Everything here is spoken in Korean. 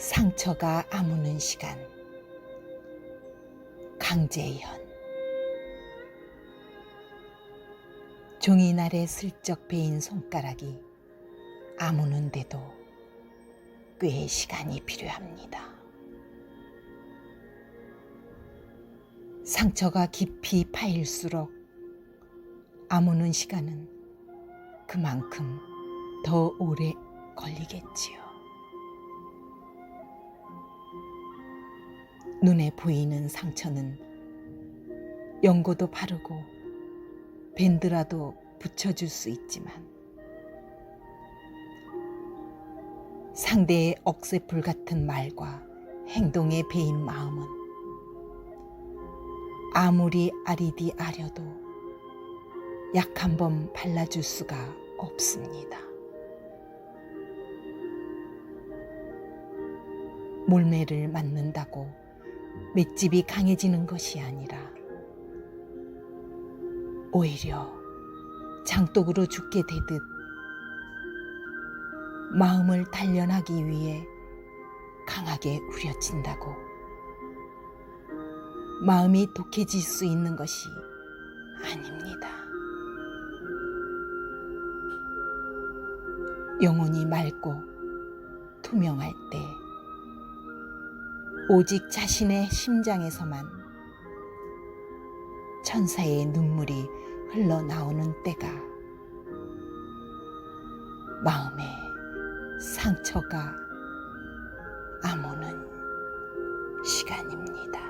상처가 아무는 시간 강재현 종이 날에 슬쩍 베인 손가락이 아무는데도 꽤 시간이 필요합니다. 상처가 깊이 파일수록 아무는 시간은 그만큼 더 오래 걸리겠지요. 눈에 보이는 상처는 연고도 바르고 밴드라도 붙여줄 수 있지만 상대의 억새불 같은 말과 행동에 베인 마음은 아무리 아리디 아려도 약 한 번 발라줄 수가 없습니다. 몰매를 맞는다고 맷집이 강해지는 것이 아니라 오히려 장독으로 죽게 되듯 마음을 단련하기 위해 강하게 우려친다고 마음이 독해질 수 있는 것이 아닙니다. 영혼이 맑고 투명할 때 오직 자신의 심장에서만 천사의 눈물이 흘러나오는 때가 마음에 상처가 아무는 시간입니다.